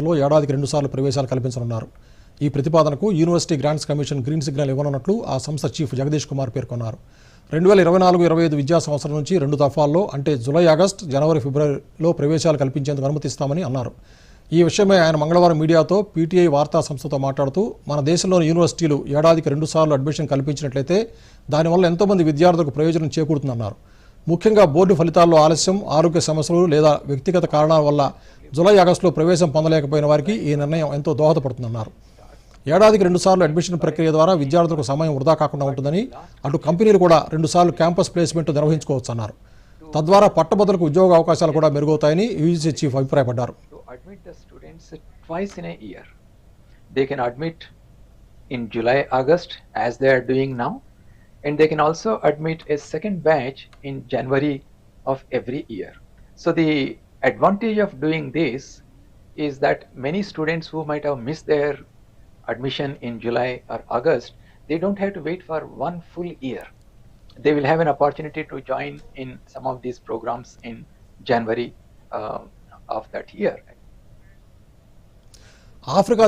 సంస్థలో ఏడాదికి రెండుసార్లు ప్రవేశాలు కల్పించనున్నారు. ఈ ప్రతిపాదనకు university grants commission green signal ఇవ్వనున్నట్లు ఆ సంస్థ చీఫ్ జగదీష్ కుమార్ పేర్కొన్నారు. రెండు వేల ఇరవై నాలుగు ఇరవై ఐదు విద్యా సంవత్సరం నుంచి రెండు దఫాల్లో అంటే జూలై ఆగస్ట్ జనవరి ఫిబ్రవరిలో ప్రవేశాలు కల్పించేందుకు అనుమతిస్తామని అన్నారు. ఈ విషయమై ఆయన మంగళవారం మీడియాతో పీటీఐ వార్తా సంస్థతో మాట్లాడుతూ మన దేశంలోని యూనివర్సిటీలు ఏడాదికి రెండుసార్లు అడ్మిషన్ కల్పించినట్లయితే దానివల్ల ఎంతోమంది విద్యార్థులకు ప్రయోజనం చేకూరుతుందన్నారు. ముఖ్యంగా బోర్డు ఫలితాల్లో ఆలస్యం ఆరోగ్య సమస్యలు లేదా వ్యక్తిగత కారణాల వల్ల జూలై ఆగస్టులో ప్రవేశం పొందలేకపోయిన వారికి ఈ నిర్ణయం ఎంతో దోహదపడుతుందన్నారు. ఏడాదికి రెండుసార్లు అడ్మిషన్ ప్రక్రియ ద్వారా విద్యార్థులకు సమయం వృధా కాకుండా ఉంటుందని అటు కంపెనీలు కూడా రెండుసార్లు క్యాంపస్ ప్లేస్మెంట్ నిర్వహించుకోవచ్చన్నారు. తద్వారా పట్టభద్రులకు ఉద్యోగ అవకాశాలు కూడా మెరుగవుతాయని యూజీసీ చీఫ్ అభిప్రాయపడ్డారు. They can admit in July, August, as they are doing now, and they can also admit a second batch in January of every year. So the advantage of doing this is that many students who might have missed their admission in July or August, they don't have to wait for one full year. They will have an opportunity to join in some of these programs in January uh, of that year. Africa